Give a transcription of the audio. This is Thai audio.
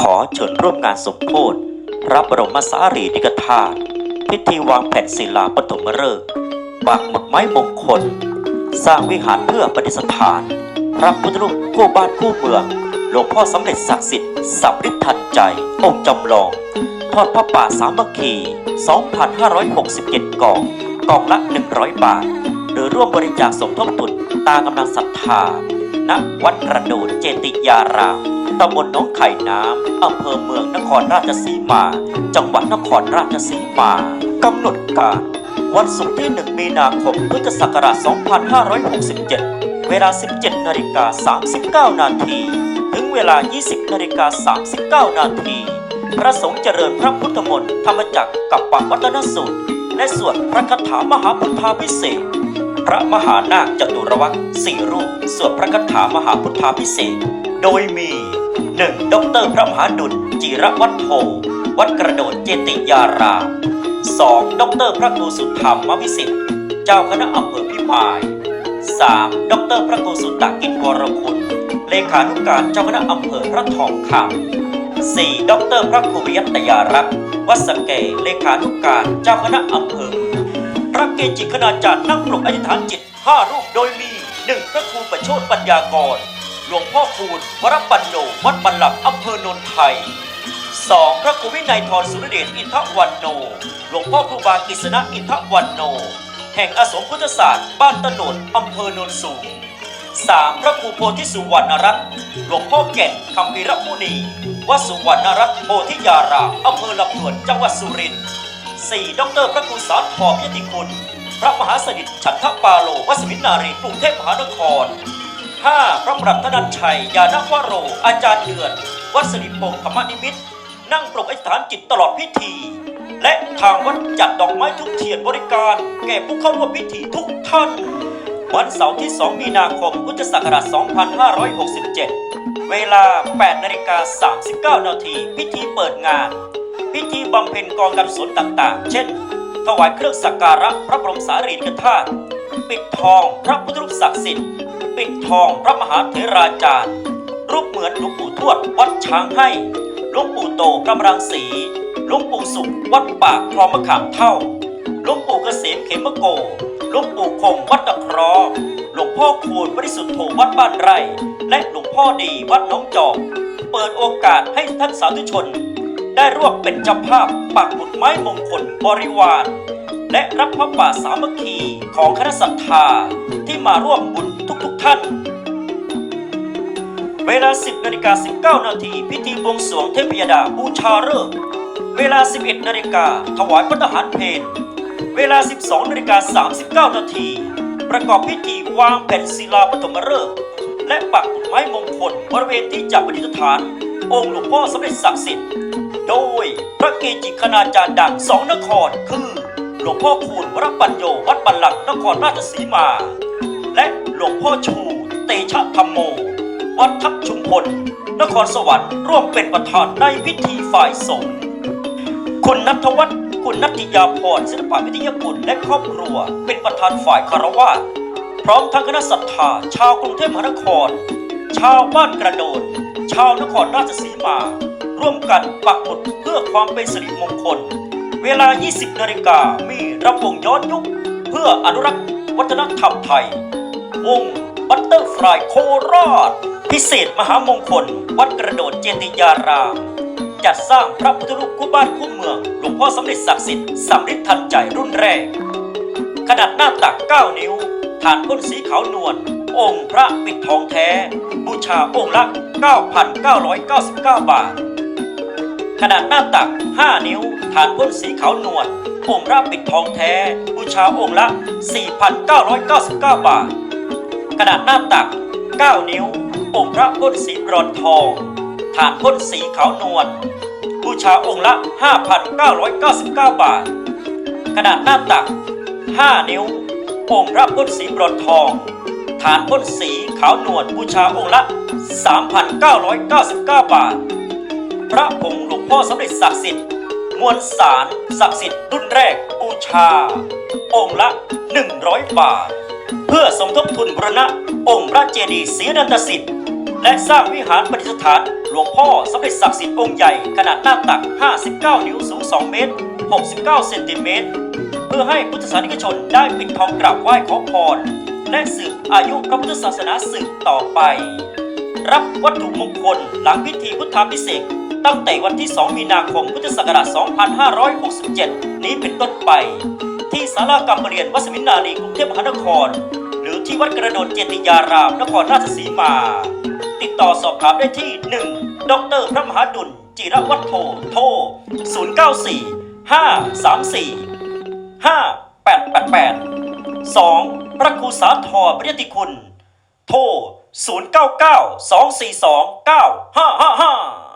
ขอเชิญร่วมงานสมโพธิพระบรมสารีริกธาตุพิธีวางแผ่นศิลาปฐมฤกษ์ปักหมุดไม้มงคล สร้างวิหารเพื่อประดิษฐาน พระพุทธรูปคู่บ้านคู่เมือง หลวงพ่อสำเร็จศักดิ์สิทธิ์สับริทันใจ องค์จำลอง ทอดพระป่าสามัคคี 2,567 กล่องกล่องละ 100 บาท หรือร่วมบริจาคสมทบทุนตามกำลังศรัทธาณวัดกระโดดเจติยาราม ตำบลหนองไข่น้ำ อำเภอเมืองนครราชสีมา จังหวัดนครราชสีมากำหนดการ วันศุกร์ที่ 1 มีนาคม พุทธศักราช 2567 เวลา 17นาฬิกา39 นาที ถึงเวลา 20นาฬิกา39 นาที พระสงฆ์เจริญพระพุทธมนต์ธรรมจักรกับปวัตนสูตร และสวดพระคาถามหาพุทธาพิเศษพระมหานาคจตุรวัตรสี่รูปสวดพระคาถามหาพุทธาพิเศษโดยมี 1. ดอกเตอรพระมหาดุลจิรวัฒโธวัดกระโดดเจติยาราม 2. ดอกเตอรพระครูสุธรรมวิสิทธิ์ เจ้าคณะอำเภอพิมาย 3. ดอกเตอรพระครูสุตตกิจวรคุณ เลขานุการเจ้าคณะอำเภอพระทองคำ 4. ดอกเตอรพระครูวิยัตยารักษ์วัสเกเลขานุการเจ้าคณะอำเภอ พระเกจิคณาจารย์นั่งปลุกอธิษฐานจิต 5 รูปโดยมี 1. พระครูประโชดปัญญากร หลวงพ่อคูณวรปันโนวัดบันลับอำเภอโนนไทย 2. พระครูวินัยทรสุรเดชอินทวันโน หลวงพ่อครูบากิษณะอินทวันโน แห่งอสมพุทธศาสตร์ บ้านตะโนดอำเภอโนนสูง 3. พระครูโพธิสุวรรณรัตน์หลวงพ่อแก่นคำพีรมุนีวัดสุวรรณรัตน์โพธิยารามอำเภอลำดวนจังหวัดสุรินทร์ 4. ดรพระครูสารทองยติคุณ พระมหาสนิทฉันทปาโลวัดสมินารีกรุงเทพมหานคร 5. พระปรับธนันชัย ยานวโร อาจารย์เดือน วัดสิริพงศ์ธรรมนิมิต นั่งปรกอธิษฐานจิตตลอดพิธี และทางวัดจัดดอกไม้ทุกเทียนบริการ แก่ผู้เข้าร่วมพิธีทุกท่าน วันเสาร์ที่ 2 มีนาคม พุทธศักราช 2567 เวลา 8นาฬิกา39 นาที พิธีเปิดงาน พิธีบำเพ็ญกองการกุศลต่างๆ เช่น ถวายเครื่องสักการะพระบรมสารีริกธาตุ ปิดทองพระพุทธรูปศักดิ์สิทธิ์ ปิดทองพระมหาเถราจารย์ รูปเหมือนหลวงปู่ทวดวัดช้างให้หลวงปู่โตพระมรังสีหลวงปู่สุขวัดปากคลองมะขามเท่าหลวงปู่เกษมเขมโกหลวงปู่คงวัดตะคราะห์หลวงพ่อคูณบริสุทธิ์โธวัดบ้านไร่ และหลวงพ่อดีวัดน้องจอกเปิดโอกาสให้ท่านสาธุชน ได้ร่วมเป็นเจ้าภาพปักหมุดไม้มงคลบริวาร และรับพระป่าสามัคคีของคณะศรัทธาที่มาร่วมบุญ ท่าน เวลา 10นาฬิกา19นาทีพิธีบวงสรวงเทพยดาบูชาฤกษ์เวลา 11นาฬิกาถวายพระทหารเพลเวลา 12นาฬิกา39นาทีประกอบพิธีวางแผ่นศิลาปฐมฤกษ์และปักไม้มงคลบริเวณที่จับประดิษฐาน องค์หลวงพ่อสมเด็จศักดิ์สิทธิ์โดยพระเกจิคณาจารย์ดังสองนครคือ หลวงพ่อคูณวรปัญโยวัดบัลลังก์นครราชสีมา หลวงพ่อชูเตชะธรรมโม วัดทับชุมพล นครสวรรค์ร่วมเป็นประธานในพิธีฝ่ายสงฆ์คุณนัทวัฒน์คุณนัทยาพรศิลปวิทยากุลและครอบครัว เป็นประธานฝ่ายคารวะพร้อมทั้งคณะศรัทธาชาวกรุงเทพมหานคร ชาวบ้านกระโดดชาวนครราชสีมา ร่วมกันปักหมุดเพื่อความเป็นสิริมงคล เวลา 20นาฬิกามีรำวงย้อนยุค เพื่ออนุรักษ์วัฒนธรรมไทย วงบัตเตอร์ฟลายโคราช พิเศษมหามงคล วัดกระโดดเจติยาราม จัดสร้างพระพุทธรูปคู่บ้านคู่เมือง หลวงพ่อสำเร็จศักดิ์สิทธิ์สำริดทันใจรุ่นแรก ขนาดหน้าตัก 9 นิ้ว ฐานก้นสีขาวนวล องค์พระปิดทองแท้ บูชาองค์ละ 9,999 บาท ขนาดหน้าตัก 5 นิ้ว ฐานก้นสีขาวนวลองค์พระปิดทองแท้ บูชาองค์ละ 4,999 บาท ขนาดหน้าตัก 9 นิ้วองค์พระก้นสีบรอนทองฐานก้นสีขาวนวลบูชาองค์ละ 5,999 บาท ขนาดหน้าตัก 5 นิ้ว องค์พระก้นสีบรอนทองฐานก้นสีขาวนวลบูชาองค์ละ 3,999 บาท พระผงหลวงพ่อสำเร็จศักดิ์สิทธิ์มวลสารศักดิ์สิทธิ์รุ่นแรกบูชา องค์ละ 100 บาท เพื่อสมทบทุนบรณะองค์พระเจดีย์ศรีนันตสิทธิ์และสร้างวิหารประดิษฐานหลวงพ่อสมเด็จศักดิ์สิทธิ์องค์ใหญ่ขนาดหน้าตัก 59 นิ้วสูง 2 เมตร 69 เซนติเมตร เพื่อให้พุทธศาสนิกชนได้ปิดทองกราบไหว้ขอพร และสืบอายุพระพุทธศาสนาสืบต่อไป รับวัตถุมงคลหลังพิธีพุทธาพิเศษกตั้งแต่วันที่ 2 มีนาคม พุทธศักราช 2567 นี้เป็นต้นไป ศาลากรรมเรียนวัดสมินนารีกรุงเทพมหานคร หรือที่วัดกระโดดเจติยาราม นครราชสีมา ติดต่อสอบถามได้ที่ 1. ดรพระมหาดุลจิรวัฒโทโทร094 534 5888 2. พระครูสาธรปริยติคุณ โทร 099 242 9555